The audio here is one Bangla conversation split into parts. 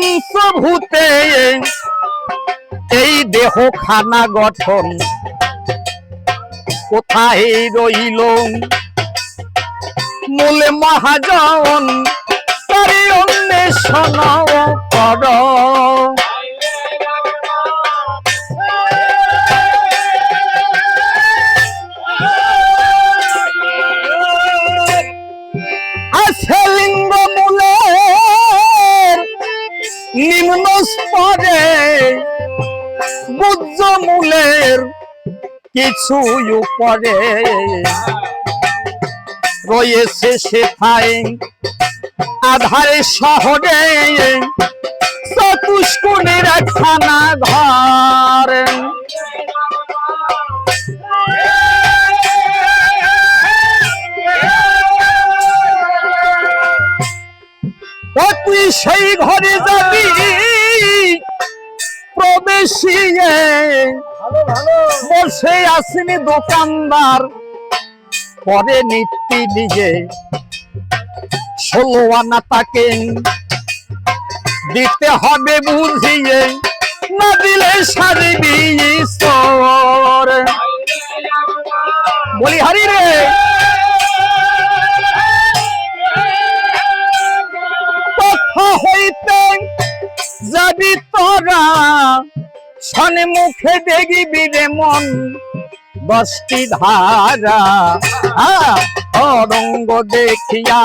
পঞ্চভূতে এই দেহ খানা গঠন। কোথায় রইল? মূলে মহাজন তারে অন্বেষণ কর। স্তরে বুদ্ধ মূলের কিছু উপরে। রয়েছে সেথায় আধারে শহরে চতুষ্কোণের একখানা ঘর। সেই ঘরে যাবি প্রবেশিয়ে। বসে আসেনি দোকানদার পরে নিত্যি নিজে। ষোলো আনা তাকে দিতে হবে বুঝিয়ে না দিলে সারিবি বলি হারি রে মুখে দেখবি রে মন দশটি ধারা অরঙ্গ দেখিয়া।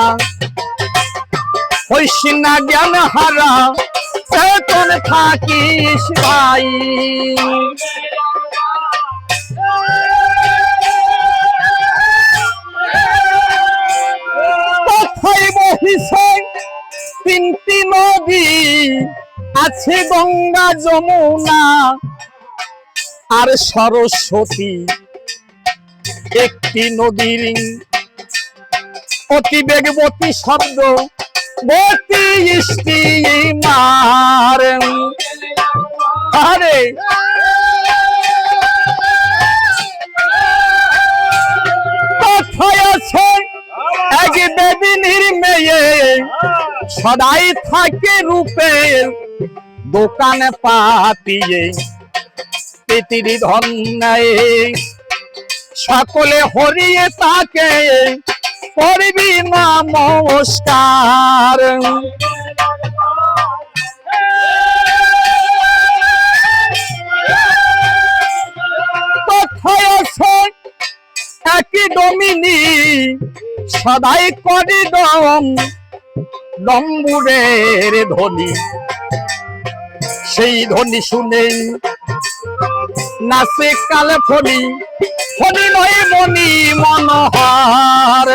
হইস না জ্ঞান হারা চেতন থাকিস ভাই। তিনটি নদী, আছে গঙ্গা যমুনা আর সরস্বতী একটি নদীর অতি বেগবতী শব্দ আরে! সদাই থাকে রূপের দোকানে পাতিয়ে। পৃথিবী ধন নেয় সকলে হরিয়ে তাকে করবি না নমস্কার। একই ডমিনি, সদাই করি দম নম্বুরের ধ্বনি। সেই ধ্বনি শুনেই নাচে কালে ফনি ফনি নয় মনি মনোহর।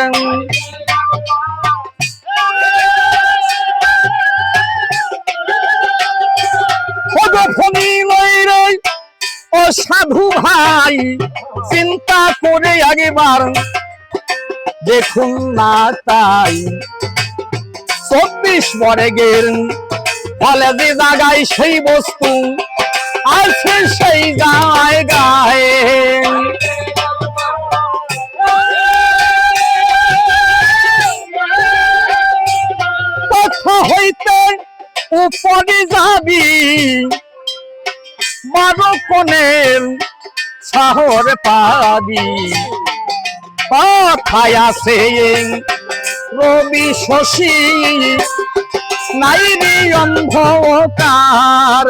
ফনি নয় রে ও সাধু ভাই, চিন্তা করে আগেবার। দেখুন না তাই, চব্বিশ পরে গের ফলে যে জায়গায় সেই বস্তু আছে সেই গায়ে গায়ে। হইতে উপরে যাবি। বারো কোণের শহর পাবি। কথায় আছে রবি শশী, নাই অন্ধকার।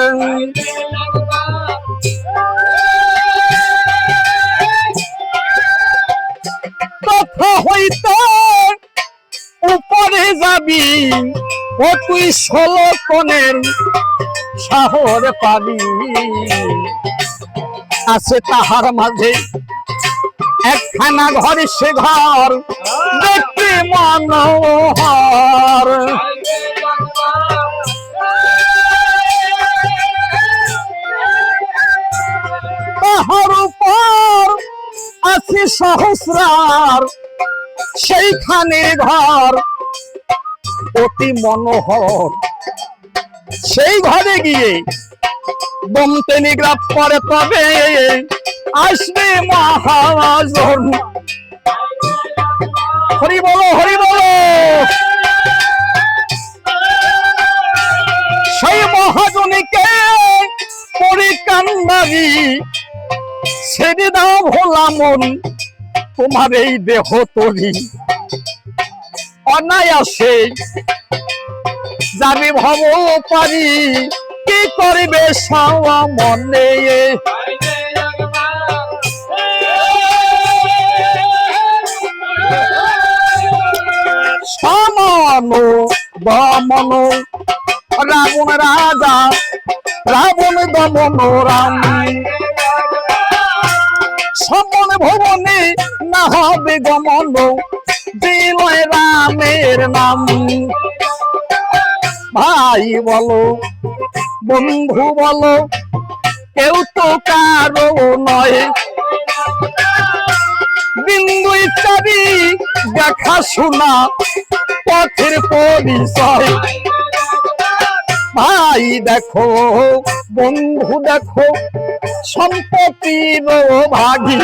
যাবি ও তুই ষোলো কোণের শহর পাবি। আছে তাহার মাঝে একখানা ঘর, সে ঘর দেখতে মনোহর। তাহার উপর আছে সহস্রার, সেইখানে ঘর অতি মনোহর। সেই ঘরে গিয়ে বোম টেলিগ্রাফ করে তবে আসবে মহাজন। হরি বলো হরি বলো। সেই মনকে পরিকান্দারি ছেড়ে দাও ভোলা মন, তোমার এই দেহ তরি। অনায়াসে যাবি ভব পারি, কি করিবে সাওয়া মনে? সমান দমন রাবণ রাজা, রাবণ দমন রাম সমন ভবনে না হবে গমন। রামের নাম। ভাই বলো, বন্ধু বলো, কেউ তো কারও নয়। বিন্দু ইত্যাদি দেখা শোনা পথের পরিচয়। ভাই দেখো, বন্ধু দেখো, সম্পত্তির ভাগী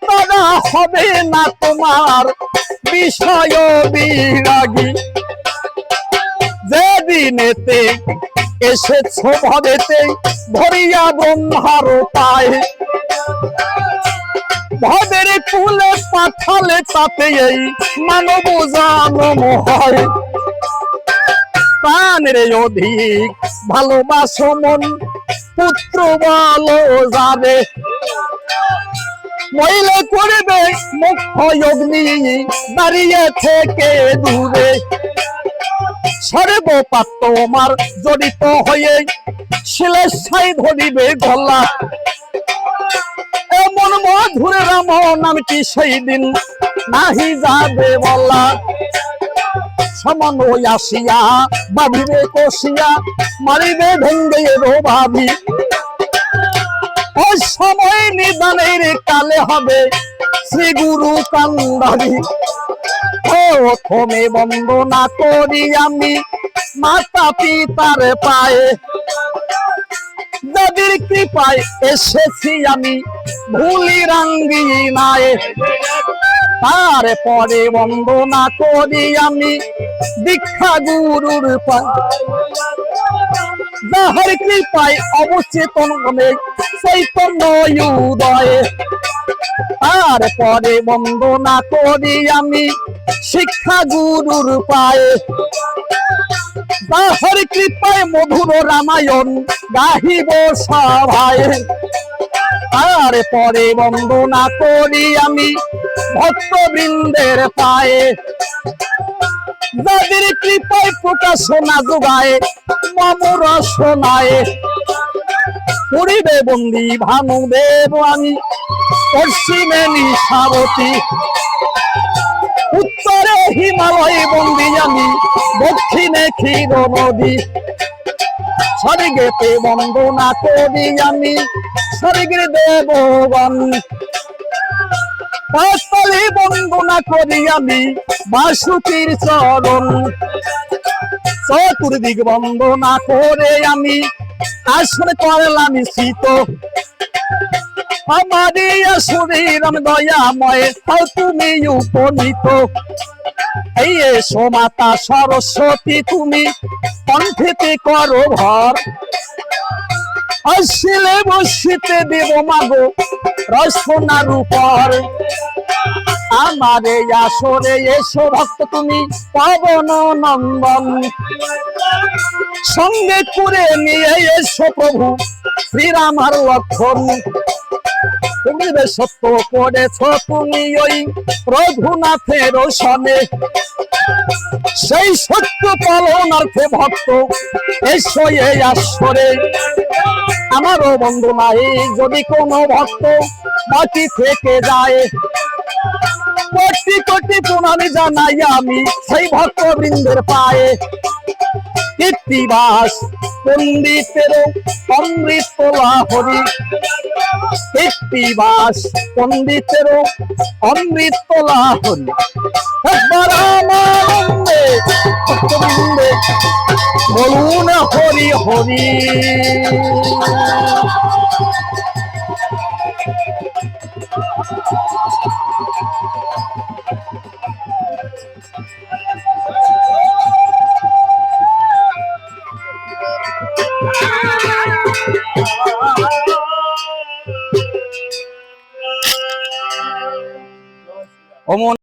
তারা হবে না তোমার। বিষয় বিরাগী। যেদিনেতে এসেছ ব্রহ্মার কুলে পাঠালে তাতে এই মানব হয়। অধিক ভালোবাসো মন, পুত্র বলো যাবে মহিলা করবে মুখ্য অগ্নি দাঁড়িয়ে থেকে দূরে। সর্বপাত তোমার জড়িত হয়ে শিলেশাই ধরিবে গলা। এমন মধুর রাম নামটি সেই দিন নাহি যাবে বলা। সমান আসিয়া বাঁধিবে কষিয়া, মারিবে ভেঙ্গে ভাবি ওই সময় নিদানের কালে হবে শ্রী গুরু কান্দারি। প্রথমে বন্দনা করি আমি মাতা পিতার পায়ে। যাদের কৃপায় এসেছি আমি, ভুলি রাঙ্গি তারপরে বন্দনা করি আমি দীক্ষা গুরুর পায় যাহার কৃপায় অবচেতন মনে চৈতন্য উদয়ে। তারপরে বন্দনা করি আমি শিক্ষা গুরুর পায়ে। তাহার কৃপায় মধুর রামায়ণ গাহিব সভায়। আর তারপরে বন্দনা করি আমি ভক্তবৃন্দের পায়ে। যাদের কৃপায় প্রকাশনা যোগায় মমর শোনায় পরিবে বন্দি ভানুদেব আমি। পশ্চিমে নিশাবতী, উত্তরে হিমালয় বন্দি আমি, দক্ষিণে ক্ষীর নদী। স্বর্গেতে বন্দনা করি আমি, স্বর্গের দেবগণ। পাঁচতলে বন্দনা করি আমি, বাসুকির চরণ। চতুর্দিক বন্দনা করে আমি আসন করলাম শীত আমারে শরীর দয়াময় তুমি উপনীত। এই এসো সরস্বতী, তুমি কণ্ঠেতে করো ভর। আসলে বসিতে দেব মাগো রসনার উপর আমারে আসরে এসো ভক্ত তুমি, পবন নন্দন। সঙ্গে করে নিয়ে এসো প্রভু শ্রীরামার লক্ষণ। তুমি সত্য করেছ তুমি ওই রঘুনাথের সনে সেই সত্য পালনার্থে ভক্ত, এসো এই আসরে। আমারও বন্ধু নাই যদি কোনো ভক্ত বাকি থেকে যায়। কোটি কোটি প্রণামী জানাই আমি সেই ভক্ত বৃন্দের পায়ে। কীর্তিবাস, পণ্ডিতের অমৃত লাহরি। কীর্তিবাস, পণ্ডিতের অমৃত লাহরি। একবার আমানন্দে, ভক্তবৃন্দে বলুন হরি হরি। অমন